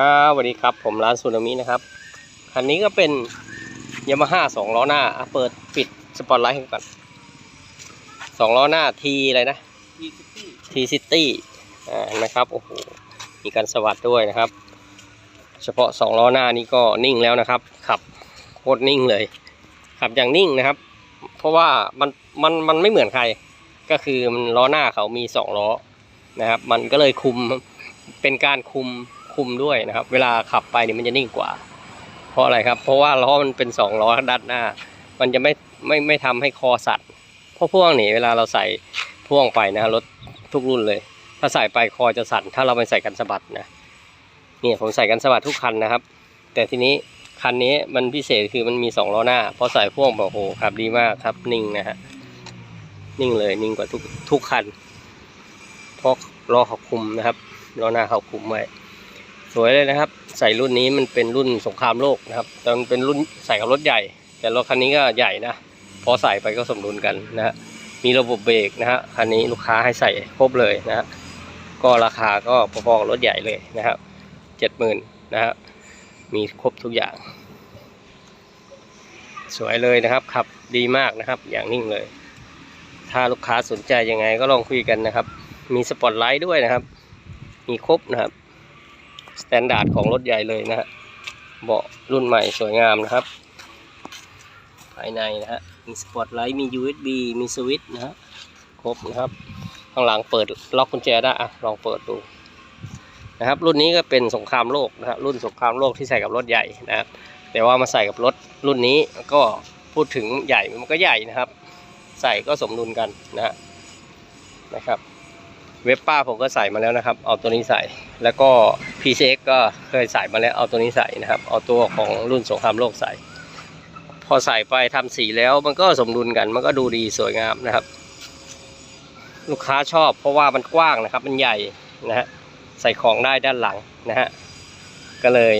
ครับสวัสดีครับผมร้านซูนามินะครับ คันนี้ก็เป็นยามาฮ่าสองล้อหน้าอะเปิดปิดสปอตไลท์ให้ก่อนสองล้อหน้าทีอะไรนะมีซิตี้ทีซิตี้อ่านะครับโอ้โหมีการสวัสดด้วยนะครับ เฉพาะสองล้อหน้านี้ก็นิ่งแล้วนะครับ ขับโคตรนิ่งเลย ขับอย่างนิ่งนะครับ เพราะว่ามันมันมันไม่เหมือนใคร ก็คือมันล้อหน้าเขามีสองล้อนะครับ มันก็เลยคุมเป็นการคุม คุมด้วยนะครับ เวลาขับไปนี่มันจะนิ่งกว่า เพราะอะไรครับ เพราะว่าล้อมันเป็นสองล้อด้านหน้า มันจะไม่ไม่ไม่ทำให้คอสั่นเพราะพ่วงนี่เวลาเราใส่พ่วงไปนะรถทุกรุ่นเลย ถ้าใส่ไปคอจะสั่น ถ้าเราไม่ใส่กันสะบัดนะเนี่ยผมใส่กันสะบัดทุกคันนะครับ แต่ทีนี้คันนี้มันพิเศษคือมันมีสองล้อหน้าพอใส่พ่วงแบบโอ้โหครับดีมากครับนิ่งนะฮะนิ่งเลยนิ่งกว่าทุกทุกคันเพราะล้อเขาคุมนะครับล้อหน้าเขาคุมไว้ สวยเลยนะครับ ใส่รุ่นนี้มันเป็นรุ่นสงครามโลกนะครับแต่มันเป็นรุ่นใส่กับรถใหญ่ แต่รถคันนี้ก็ใหญ่นะพอใส่ไปก็สมดุลกันนะฮะมีระบบเบรกนะฮะคันนี้ลูกค้าให้ใส่ครบเลยนะฮะก็ราคาก็พอๆกับรถใหญ่เลยนะครับเจ็ดหมื่นนะฮะมีครบทุกอย่าง สวยเลยนะครับขับดีมากนะครับอย่างนิ่งเลย ถ้าลูกค้าสนใจยังไงก็ลองคุยกันนะครับ มีสปอตไลท์ด้วยนะครับ มีครบนะครับ สแตนดาร์ดของรถใหญ่เลยนะฮะเบาะรุ่นใหม่สวยงามนะครับ ภายในนะฮะมีสปอตไลท์มี USB มีสวิตช์นะฮะครบนะครับ ข้างหลังเปิดล็อกกุญแจได้อะลองเปิดดูนะครับ รุ่นนี้ก็เป็นสงครามโลกนะครับรุ่นสงครามโลกที่ใส่กับรถใหญ่นะครับ แต่ว่ามาใส่กับรถรุ่นนี้ก็พูดถึงใหญ่มันก็ใหญ่นะครับ ใส่ก็สมดุลกันนะฮะนะครับ เว็บป้าผมก็ใส่มาแล้วนะครับ เอาตัวนี้ใส่ แล้วก็ PCX ก็เคยใส่มาแล้ว เอาตัวนี้ใส่นะครับ เอาตัวของรุ่นสงครามโลกใส่ พอใส่ไปทำสีแล้วมันก็สมดุลกัน มันก็ดูดีสวยงามนะครับ ลูกค้าชอบเพราะว่ามันกว้างนะครับ มันใหญ่นะฮะ ใส่ของได้ด้านหลังนะฮะ ก็เลย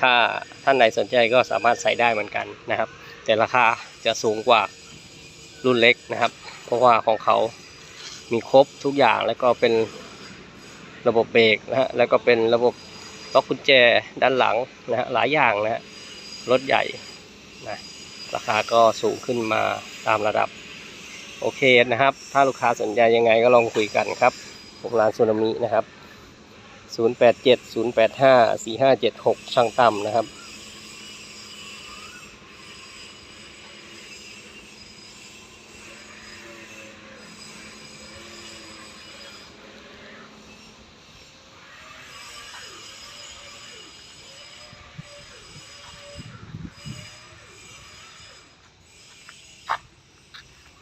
ถ้าท่านใดสนใจก็สามารถใส่ได้เหมือนกันนะครับ แต่ราคาจะสูงกว่ารุ่นเล็กนะครับ เพราะว่าของเขา มีครบทุกอย่างแล้วก็เป็นระบบเบรกนะฮะแล้วก็เป็นระบบล็อกกุญแจด้านหลังนะฮะหลายอย่างนะฮะรถใหญ่นะราคาก็สูงขึ้นมาตามระดับ โอเคนะครับ ถ้าลูกค้าสนใจยังไงก็ลองคุยกันครับผมร้านซูนามินะครับ 087 085 4576 ช่างต่ำนะครับ